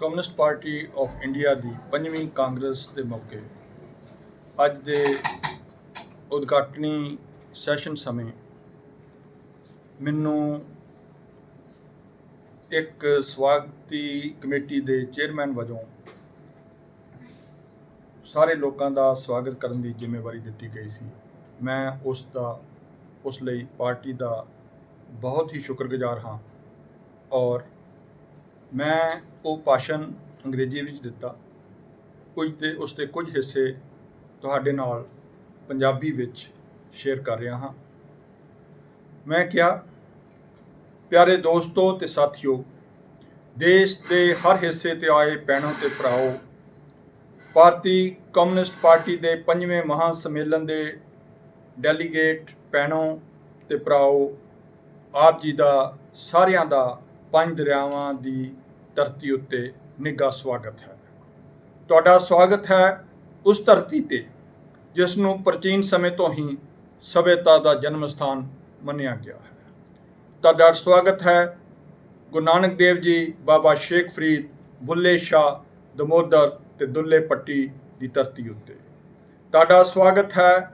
Communist party of India ਦੀ ਪੰਜਵੀਂ congress ਦੇ ਮੌਕੇ ਅੱਜ ਦੇ ਉਦਘਾਟਨੀ ਸੈਸ਼ਨ ਸਮੇਂ ਮੈਨੂੰ ਇੱਕ ਸਵਾਗਤੀ ਕਮੇਟੀ ਦੇ ਚੇਅਰਮੈਨ ਵਜੋਂ ਸਾਰੇ ਲੋਕਾਂ ਦਾ ਸਵਾਗਤ ਕਰਨ ਦੀ ਜ਼ਿੰਮੇਵਾਰੀ ਦਿੱਤੀ ਗਈ ਸੀ। ਮੈਂ ਉਸ ਦਾ, ਉਸ ਲਈ ਪਾਰਟੀ ਦਾ ਬਹੁਤ ਹੀ ਸ਼ੁਕਰਗੁਜ਼ਾਰ ਹਾਂ ਔਰ ਮੈਂ ਉਹ ਭਾਸ਼ਣ ਅੰਗਰੇਜ਼ੀ ਵਿੱਚ ਦਿੱਤਾ। ਕੁਝ ਤੇ ਉਸ ਦੇ ਕੁਝ ਹਿੱਸੇ ਤੁਹਾਡੇ ਨਾਲ ਪੰਜਾਬੀ ਵਿੱਚ ਸ਼ੇਅਰ ਕਰ ਰਿਹਾ ਹਾਂ। ਮੈਂ ਕਿਹਾ, ਪਿਆਰੇ ਦੋਸਤੋ ਤੇ ਸਾਥੀਓ, ਦੇਸ਼ ਦੇ ਹਰ ਹਿੱਸੇ ਤੇ ਆਏ ਭੈਣੋ ਤੇ ਭਰਾਓ, ਭਾਰਤੀ ਕਮਿਊਨਿਸਟ ਪਾਰਟੀ ਦੇ ਪੰਜਵੇਂ ਮਹਾ ਸੰਮੇਲਨ ਦੇ ਡੈਲੀਗੇਟ ਭੈਣੋ ਤੇ ਭਰਾਓ, ਆਪ ਜੀ ਦਾ ਸਾਰਿਆਂ ਦਾ ਪੰਜ ਦਰਿਆਵਾਂ ਦੀ ਧਰਤੀ ਉੱਤੇ ਨਿੱਘਾ ਸਵਾਗਤ ਹੈ। ਤੁਹਾਡਾ ਸਵਾਗਤ ਹੈ ਉਸ ਧਰਤੀ ਤੇ, ਜਿਸ ਨੂੰ ਪ੍ਰਾਚੀਨ ਸਮੇਂ ਤੋਂ ਹੀ ਸਭਿਅਤਾ ਦਾ ਜਨਮ ਸਥਾਨ ਮੰਨਿਆ ਗਿਆ ਹੈ। ਤੁਹਾਡਾ ਸਵਾਗਤ ਹੈ ਗੁਰੂ ਨਾਨਕ ਦੇਵ ਜੀ, ਬਾਬਾ ਸ਼ੇਖ ਫਰੀਦ, ਬੁੱਲੇ ਸ਼ਾਹ, ਦਮੋਦਰ ਤੇ ਦੁੱਲੇ ਪੱਟੀ ਦੀ ਧਰਤੀ ਉੱਤੇ। ਤੁਹਾਡਾ ਸਵਾਗਤ ਹੈ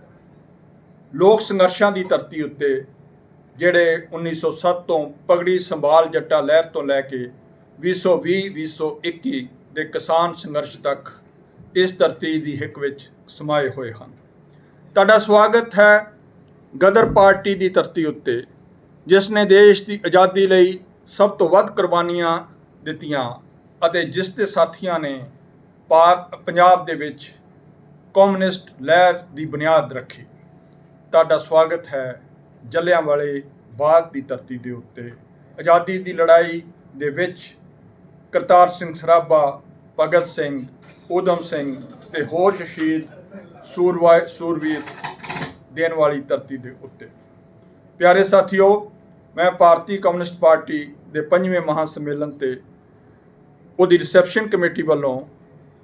ਲੋਕ ਸੰਘਰਸ਼ਾਂ ਦੀ ਧਰਤੀ ਉੱਤੇ, ਜਿਹੜੇ 1907 ਤੋਂ ਪਗੜੀ ਸੰਭਾਲ ਜੱਟਾ ਲਹਿਰ ਤੋਂ ਲੈ ਕੇ 2020 2021 ਦੇ ਕਿਸਾਨ ਸੰਘਰਸ਼ ਤੱਕ ਇਸ ਧਰਤੀ ਦੀ ਹਿੱਕ ਵਿੱਚ ਸਮਾਏ ਹੋਏ ਹਨ। ਤੁਹਾਡਾ ਸਵਾਗਤ ਹੈ ਗਦਰ ਪਾਰਟੀ ਦੀ ਧਰਤੀ ਉੱਤੇ, ਜਿਸ ਨੇ ਦੇਸ਼ ਦੀ ਆਜ਼ਾਦੀ ਲਈ ਸਭ ਤੋਂ ਵੱਧ ਕੁਰਬਾਨੀਆਂ ਦਿੱਤੀਆਂ ਅਤੇ ਜਿਸ ਦੇ ਸਾਥੀਆਂ ਨੇ ਪਾਕ ਪੰਜਾਬ ਦੇ ਵਿੱਚ ਕਮਿਊਨਿਸਟ ਲਹਿਰ ਦੀ ਬੁਨਿਆਦ ਰੱਖੀ। ਤੁਹਾਡਾ ਸਵਾਗਤ ਹੈ ਜਲਿਆਂਵਾਲੇ ਬਾਗ ਦੀ ਧਰਤੀ ਦੇ ਉੱਤੇ। ਆਜ਼ਾਦੀ ਦੀ ਲੜਾਈ ਦੇ ਵਿੱਚ ਕਰਤਾਰ ਸਿੰਘ ਸਰਾਭਾ, ਭਗਤ ਸਿੰਘ, ਊਧਮ ਸਿੰਘ ਤੇ ਹੋਰ ਸ਼ਹੀਦ ਸੂਰਵਾ ਸੂਰਵੀਰ ਦੇਣ ਵਾਲੀ ਧਰਤੀ ਦੇ ਉੱਤੇ। ਪਿਆਰੇ ਸਾਥੀਓ, ਮੈਂ ਭਾਰਤੀ ਕਮਿਊਨਿਸਟ ਪਾਰਟੀ ਦੇ ਪੰਜਵੇਂ ਮਹਾ ਸੰਮੇਲਨ ਤੇ ਉਹਦੀ ਰਿਸੈਪਸ਼ਨ ਕਮੇਟੀ ਵੱਲੋਂ,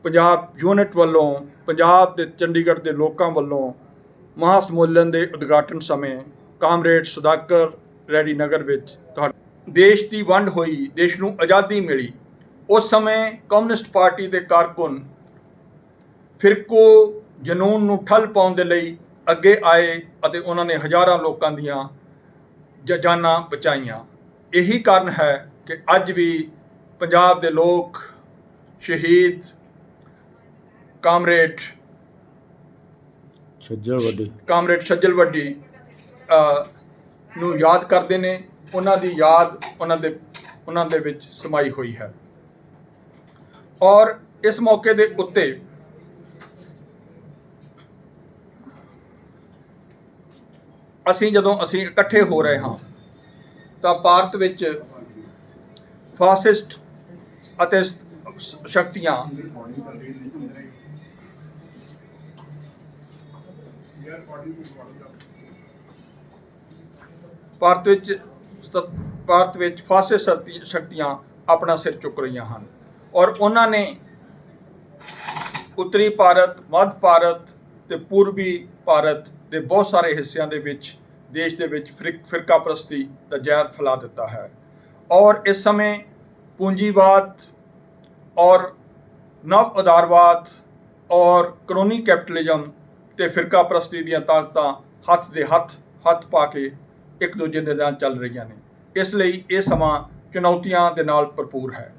ਪੰਜਾਬ ਯੂਨਿਟ ਵੱਲੋਂ, ਪੰਜਾਬ ਦੇ ਚੰਡੀਗੜ੍ਹ ਦੇ ਲੋਕਾਂ ਵੱਲੋਂ ਮਹਾ ਸੰਮੇਲਨ ਦੇ ਉਦਘਾਟਨ ਸਮੇਂ ਕਾਮਰੇਡ ਸੁਦਾਕਰ ਰੈਡੀ ਨਗਰ ਵਿੱਚ ਤੁਹਾਡਾ ਦੇਸ਼ ਦੀ ਵੰਡ ਹੋਈ, ਦੇਸ਼ ਨੂੰ ਆਜ਼ਾਦੀ ਮਿਲੀ। ਉਸ ਸਮੇਂ ਕਮਿਊਨਿਸਟ ਪਾਰਟੀ ਦੇ ਕਾਰਕੁਨ ਫਿਰਕੋ ਜਨੂਨ ਨੂੰ ਠੱਲ ਪਾਉਣ ਦੇ ਲਈ ਅੱਗੇ ਆਏ ਅਤੇ ਉਹਨਾਂ ਨੇ ਹਜ਼ਾਰਾਂ ਲੋਕਾਂ ਦੀਆਂ ਜਾਨਾਂ ਬਚਾਈਆਂ। ਇਹੀ ਕਾਰਨ ਹੈ ਕਿ ਅੱਜ ਵੀ ਪੰਜਾਬ ਦੇ ਲੋਕ ਸ਼ਹੀਦ ਕਾਮਰੇਡ ਛੱਜਲ ਵੱਡੀ। ਕਾਮਰੇਡ ਸੱਜਲ ਵੱਡੀ ਨੂੰ ਯਾਦ ਕਰਦੇ ਨੇ। ਉਹਨਾਂ ਦੀ ਯਾਦ ਉਹਨਾਂ ਦੇ ਉਹਨਾਂ ਦੇ ਵਿੱਚ ਸਮਾਈ ਹੋਈ ਹੈ। ਔਰ ਇਸ ਮੌਕੇ ਦੇ ਉੱਤੇ ਅਸੀਂ ਜਦੋਂ ਅਸੀਂ ਇਕੱਠੇ ਹੋ ਰਹੇ ਹਾਂ, ਤਾਂ ਭਾਰਤ ਵਿੱਚ ਫਾਸਿਸਟ ਅਤੇ ਸ਼ਕਤੀਆਂ ਭਾਰਤ ਵਿੱਚ ਭਾਰਤ ਵਿੱਚ ਫਾਸਿਸਟ ਸ਼ਕਤੀਆਂ ਆਪਣਾ ਸਿਰ ਚੁੱਕ ਰਹੀਆਂ ਹਨ। ਔਰ ਉਹਨਾਂ ਨੇ ਉੱਤਰੀ ਭਾਰਤ, ਮੱਧ ਭਾਰਤ ਤੇ ਪੂਰਬੀ ਭਾਰਤ ਦੇ ਬਹੁਤ ਸਾਰੇ ਹਿੱਸਿਆਂ ਦੇ ਵਿੱਚ, ਦੇਸ਼ ਦੇ ਵਿੱਚ ਫਿਰਕ- ਫਿਰਕਾ ਪ੍ਰਸਤੀ ਦਾ ਜ਼ਹਿਰ ਫੈਲਾ ਦਿੱਤਾ ਹੈ। ਔਰ ਇਸ ਸਮੇਂ ਪੂੰਜੀਵਾਦ ਔਰ ਨਵ ਉਦਾਰਵਾਦ ਔਰ ਕਰੋਨੀ ਕੈਪੀਟਲਿਜ਼ਮ ਤੇ ਫਿਰਕਾ ਪ੍ਰਸਤੀ ਦੀਆਂ ਤਾਕਤਾਂ ਹੱਥ ਦੇ ਹੱਥ ਹੱਥ ਪਾ ਕੇ ਇੱਕ ਦੂਜੇ ਦੇ ਨਾਲ ਚੱਲ ਰਹੀਆਂ ਨੇ। ਇਸ ਲਈ ਇਹ ਸਮਾਂ ਚੁਣੌਤੀਆਂ ਦੇ ਨਾਲ ਭਰਪੂਰ ਹੈ।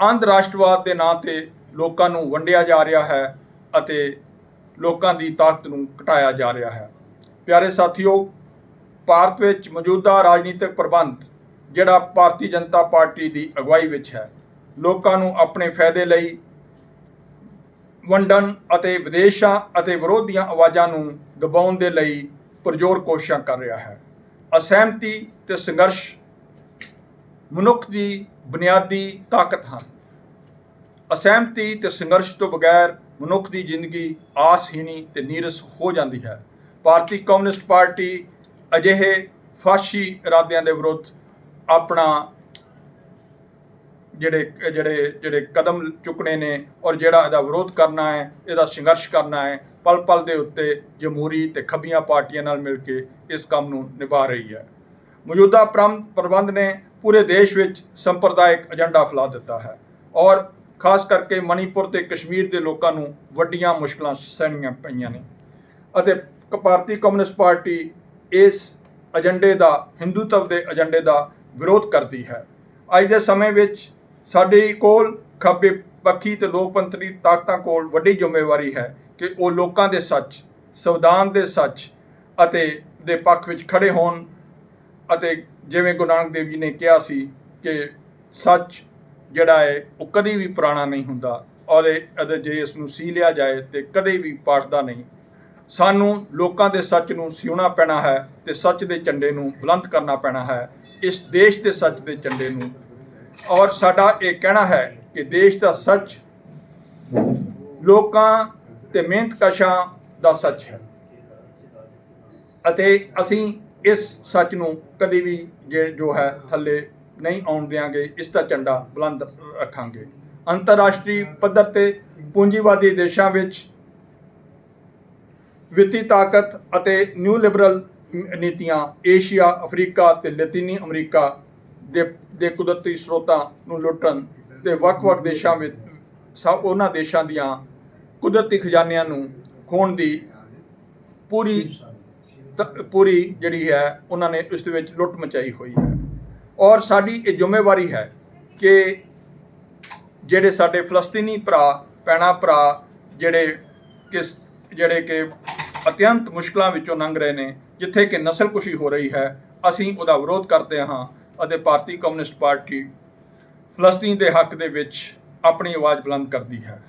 ਅੰਧ ਰਾਸ਼ਟਰਵਾਦ ਦੇ ਨਾਂ ਤੇ ਲੋਕਾਂ ਨੂੰ ਵੰਡਿਆ ਜਾ ਰਿਹਾ ਹੈ ਅਤੇ ਲੋਕਾਂ ਦੀ ਤਾਕਤ ਨੂੰ ਘਟਾਇਆ ਜਾ ਰਿਹਾ ਹੈ। ਪਿਆਰੇ ਸਾਥੀਓ, ਭਾਰਤ ਵਿੱਚ ਮੌਜੂਦਾ ਰਾਜਨੀਤਿਕ ਪ੍ਰਬੰਧ, ਜਿਹੜਾ ਭਾਰਤੀ ਜਨਤਾ ਪਾਰਟੀ ਦੀ ਅਗਵਾਈ ਵਿੱਚ ਹੈ, ਲੋਕਾਂ ਨੂੰ ਆਪਣੇ ਫਾਇਦੇ ਲਈ ਵੰਡਣ ਅਤੇ ਵਿਦੇਸ਼ਾਂ ਅਤੇ ਵਿਰੋਧੀਆਂ ਆਵਾਜ਼ਾਂ ਨੂੰ ਦਬਾਉਣ ਦੇ ਲਈ ਪਰਜ਼ੋਰ ਕੋਸ਼ਿਸ਼ਾਂ ਕਰ ਰਿਹਾ ਹੈ। ਅਸਹਿਮਤੀ ਤੇ ਸੰਘਰਸ਼ ਮਨੁੱਖ ਦੀ ਬੁਨਿਆਦੀ ਤਾਕਤ ਹਨ। ਅਸਹਿਮਤੀ ਤੇ ਸੰਘਰਸ਼ ਤੋਂ ਬਗੈਰ ਮਨੁੱਖ ਦੀ ਜ਼ਿੰਦਗੀ ਆਸਹੀਣੀ ਤੇ ਨੀਰਸ ਹੋ ਜਾਂਦੀ ਹੈ। ਭਾਰਤੀ ਕਮਿਊਨਿਸਟ ਪਾਰਟੀ ਅਜਿਹੇ ਫਾਸ਼ੀ ਇਰਾਦਿਆਂ ਦੇ ਵਿਰੁੱਧ ਆਪਣਾ ਜਿਹੜੇ ਜਿਹੜੇ ਜਿਹੜੇ ਕਦਮ ਚੁੱਕਣੇ ਨੇ ਔਰ ਜਿਹੜਾ ਇਹਦਾ ਵਿਰੋਧ ਕਰਨਾ ਹੈ, ਇਹਦਾ ਸੰਘਰਸ਼ ਕਰਨਾ ਹੈ ਪਲ ਪਲ ਦੇ ਉੱਤੇ ਜਮਹੂਰੀ ਤੇ ਖੱਬੀਆਂ ਪਾਰਟੀਆਂ ਨਾਲ ਮਿਲ ਕੇ ਇਸ ਕੰਮ ਨੂੰ ਨਿਭਾ ਰਹੀ ਹੈ। ਮੌਜੂਦਾ ਪ੍ਰਮ- ਪ੍ਰਬੰਧ ਨੇ ਪੂਰੇ ਦੇਸ਼ ਵਿੱਚ ਸੰਪਰਦਾਇਕ ਏਜੰਡਾ ਫੈਲਾ ਦਿੱਤਾ ਹੈ ਔਰ ਖਾਸ ਕਰਕੇ ਮਣੀਪੁਰ ਤੇ ਕਸ਼ਮੀਰ ਦੇ ਲੋਕਾਂ ਨੂੰ ਵੱਡੀਆਂ ਮੁਸ਼ਕਲਾਂ ਸਹਿਣੀਆਂ ਪਈਆਂ ਨੇ। ਅਤੇ ਭਾਰਤੀ ਕਮਿਊਨਿਸਟ ਪਾਰਟੀ ਇਸ ਏਜੰਡੇ ਦਾ ਹਿੰਦੂਤਵ ਦੇ ਏਜੰਡੇ ਦਾ ਵਿਰੋਧ ਕਰਦੀ ਹੈ। ਅੱਜ ਦੇ ਸਮੇਂ ਵਿੱਚ ਸਾਡੇ ਕੋਲ ਖੱਬੇ ਪੱਖੀ ਤੇ ਲੋਕਤੰਤਰੀ ਤਾਕਤਾਂ ਕੋਲ ਵੱਡੀ ਜ਼ਿੰਮੇਵਾਰੀ ਹੈ ਕਿ ਉਹ ਲੋਕਾਂ ਦੇ ਸੱਚ, ਸੰਵਿਧਾਨ ਦੇ ਸੱਚ ਅਤੇ ਦੇ ਪੱਖ ਵਿੱਚ ਖੜੇ ਹੋਣ ਅਤੇ ਜਿਵੇਂ ਗੁਰੂ ਨਾਨਕ ਦੇਵ ਜੀ ਨੇ ਕਿਹਾ ਸੀ ਕਿ ਸੱਚ ਜਿਹੜਾ ਹੈ, ਉਹ ਕਦੇ ਵੀ ਪੁਰਾਣਾ ਨਹੀਂ ਹੁੰਦਾ ਔਰ ਇਹ- ਜੇ ਇਸ ਨੂੰ ਸੀ ਲਿਆ ਜਾਏ ਤੇ ਕਦੇ ਵੀ ਪਾਟਦਾ ਨਹੀਂ। ਸਾਨੂੰ ਲੋਕਾਂ ਦੇ ਸੱਚ ਨੂੰ ਸਿਉਣਾ ਪੈਣਾ ਹੈ ਤੇ ਸੱਚ ਦੇ ਝੰਡੇ ਨੂੰ ਬੁਲੰਦ ਕਰਨਾ ਪੈਣਾ ਹੈ। ਇਸ ਦੇਸ਼ ਦੇ ਸੱਚ ਦੇ ਝੰਡੇ ਨੂੰ। ਔਰ ਸਾਡਾ ਇਹ ਕਹਿਣਾ ਹੈ ਕਿ ਦੇਸ਼ ਦਾ ਸੱਚ ਲੋਕਾਂ ਤੇ ਮਿਹਨਤਕਸ਼ਾਂ ਦਾ ਸੱਚ ਹੈ। ਅਤੇ ਅਸੀਂ ਇਸ ਸੱਚ ਨੂੰ ਕਦੀ ਵੀ ਜੇ ਜੋ ਹੈ ਥੱਲੇ ਨਹੀਂ ਆਉਣ ਦਿਆਂਗੇ, ਇਸ ਦਾ ਝੰਡਾ ਬੁਲੰਦ ਰੱਖਾਂਗੇ। ਅੰਤਰਰਾਸ਼ਟਰੀ ਪੱਧਰ ਤੇ ਪੂੰਜੀਵਾਦੀ ਦੇਸ਼ਾਂ ਵਿੱਚ ਵਿੱਤੀ ਤਾਕਤ ਅਤੇ ਨਿਊ ਲਿਬਰਲ ਨੀਤੀਆਂ ਏਸ਼ੀਆ, ਅਫਰੀਕਾ ਤੇ ਲਾਤੀਨੀ ਅਮਰੀਕਾ ਦੇ ਦੇ ਕੁਦਰਤੀ ਸਰੋਤਾਂ ਨੂੰ ਲੁੱਟਣ ਤੇ ਵੱਖ-ਵੱਖ ਦੇਸ਼ਾਂ ਵਿੱਚ ਸਭ ਉਹਨਾਂ ਦੇਸ਼ਾਂ ਦੀਆਂ ਕੁਦਰਤੀ ਖਜ਼ਾਨਿਆਂ ਨੂੰ ਖੋਣ ਦੀ ਪੂਰੀ ਤ- ਪੂਰੀ ਜਿਹੜੀ ਹੈ, ਉਹਨਾਂ ਨੇ ਇਸ ਦੇ ਵਿੱਚ ਲੁੱਟ ਮਚਾਈ ਹੋਈ ਹੈ। ਔਰ ਸਾਡੀ ਇਹ ਜ਼ਿੰਮੇਵਾਰੀ ਹੈ ਕਿ ਜਿਹੜੇ ਸਾਡੇ ਫਲਸਤੀਨੀ ਭਰਾ, ਪੈਣਾ ਭਰਾ ਜਿਹੜੇ ਕਿਸ, ਜਿਹੜੇ ਕਿ ਅਤਿਅੰਤ ਮੁਸ਼ਕਲਾਂ ਵਿੱਚੋਂ ਲੰਘ ਰਹੇ ਨੇ, ਜਿੱਥੇ ਕਿ ਨਸਲਕੁਸ਼ੀ ਹੋ ਰਹੀ ਹੈ, ਅਸੀਂ ਉਹਦਾ ਵਿਰੋਧ ਕਰਦੇ ਹਾਂ ਅਤੇ ਭਾਰਤੀ ਕਮਿਊਨਿਸਟ ਪਾਰਟੀ ਫਲਸਤੀਨ ਦੇ ਹੱਕ ਦੇ ਵਿੱਚ ਆਪਣੀ ਆਵਾਜ਼ ਬੁਲੰਦ ਕਰਦੀ ਹੈ।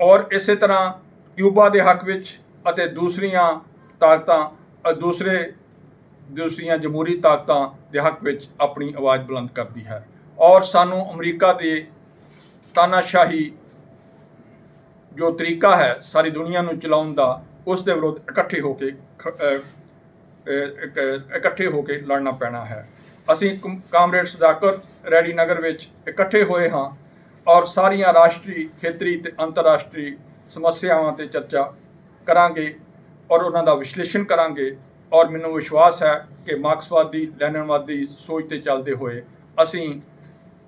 ਔਰ ਇਸੇ ਤਰ੍ਹਾਂ ਕਿਊਬਾ ਦੇ ਹੱਕ ਵਿੱਚ ਅਤੇ ਦੂਸਰੀਆਂ ਤਾਕਤਾਂ ਦੂਸਰੇ ਦੂਸਰੀਆਂ ਜਮਹੂਰੀ ਤਾਕਤਾਂ ਦੇ ਹੱਕ ਵਿੱਚ ਆਪਣੀ ਆਵਾਜ਼ ਬੁਲੰਦ ਕਰਦੀ ਹੈ। ਔਰ ਸਾਨੂੰ ਅਮਰੀਕਾ ਦੇ ਤਾਨਾਸ਼ਾਹੀ ਜੋ ਤਰੀਕਾ ਹੈ ਸਾਰੀ ਦੁਨੀਆ ਨੂੰ ਚਲਾਉਣ ਦਾ, ਉਸ ਦੇ ਵਿਰੁੱਧ ਇਕੱਠੇ ਹੋ ਕੇ ਖ- ਇਕੱਠੇ ਹੋ ਕੇ ਲੜਨਾ ਪੈਣਾ ਹੈ। ਅਸੀਂ ਕਮ- ਕਾਮਰੇਡ ਸਦਾਕਰ ਰੈਡੀ ਨਗਰ ਵਿੱਚ ਇਕੱਠੇ ਹੋਏ ਹਾਂ ਔਰ ਸਾਰੀਆਂ ਰਾਸ਼ਟਰੀ, ਖੇਤਰੀ ਤੇ ਅੰਤਰਰਾਸ਼ਟਰੀ ਸਮੱਸਿਆਵਾਂ ਤੇ ਚਰਚਾ ਕਰਾਂਗੇ ਔਰ ਉਹਨਾਂ ਦਾ ਵਿਸ਼ਲੇਸ਼ਣ ਕਰਾਂਗੇ। ਔਰ ਮੈਨੂੰ ਵਿਸ਼ਵਾਸ ਹੈ ਕਿ ਮਾਰਕਸਵਾਦੀ, ਲੈਨਨਵਾਦੀ ਸੋਚ ਤੇ ਚੱਲਦੇ ਹੋਏ ਅਸੀਂ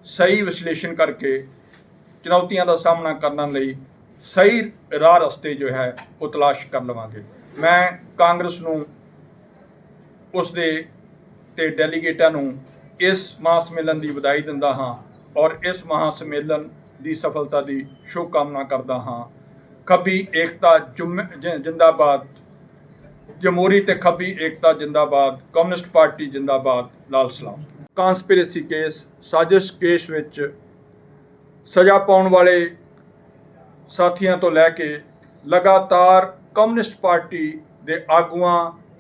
ਸਹੀ ਵਿਸ਼ਲੇਸ਼ਣ ਕਰਕੇ ਚੁਣੌਤੀਆਂ ਦਾ ਸਾਹਮਣਾ ਕਰਨ ਲਈ ਸਹੀ ਰਾਹ ਰਸਤੇ ਜੋ ਹੈ, ਉਹ ਤਲਾਸ਼ ਕਰ ਲਵਾਂਗੇ। ਮੈਂ ਕਾਂਗਰਸ ਨੂੰ, ਉਸ ਦੇ ਤੇ ਡੈਲੀਗੇਟਾਂ ਨੂੰ ਇਸ ਮਹਾਂ ਸੰਮੇਲਨ ਦੀ ਵਧਾਈ ਦਿੰਦਾ ਹਾਂ ਔਰ ਇਸ ਮਹਾਂ ਸੰਮੇਲਨ ਦੀ ਸਫਲਤਾ ਦੀ ਸ਼ੁਭ ਕਾਮਨਾ ਕਰਦਾ ਹਾਂ। ਖੱਬੀ ਏਕਤਾ ਜੁਮ- ਜਿੰਦਾਬਾਦ। ਜਮਹੂਰੀ ਤੇ ਖੱਬੀ ਏਕਤਾ ਜਿੰਦਾਬਾਦ, ਕਮਿਊਨਿਸਟ ਪਾਰਟੀ ਜਿੰਦਾਬਾਦ, ਲਾਲ ਸਲਾਮ। ਕਾਂਸਪੀਰੇਸੀ ਕੇਸ ਸਾਜ਼ਿਸ਼ ਕੇਸ ਵਿੱਚ ਸਜ਼ਾ ਪਾਉਣ ਵਾਲੇ ਸਾਥੀਆਂ ਤੋਂ ਲੈ ਕੇ ਲਗਾਤਾਰ ਕਮਿਊਨਿਸਟ ਪਾਰਟੀ ਦੇ ਆਗੂਆਂ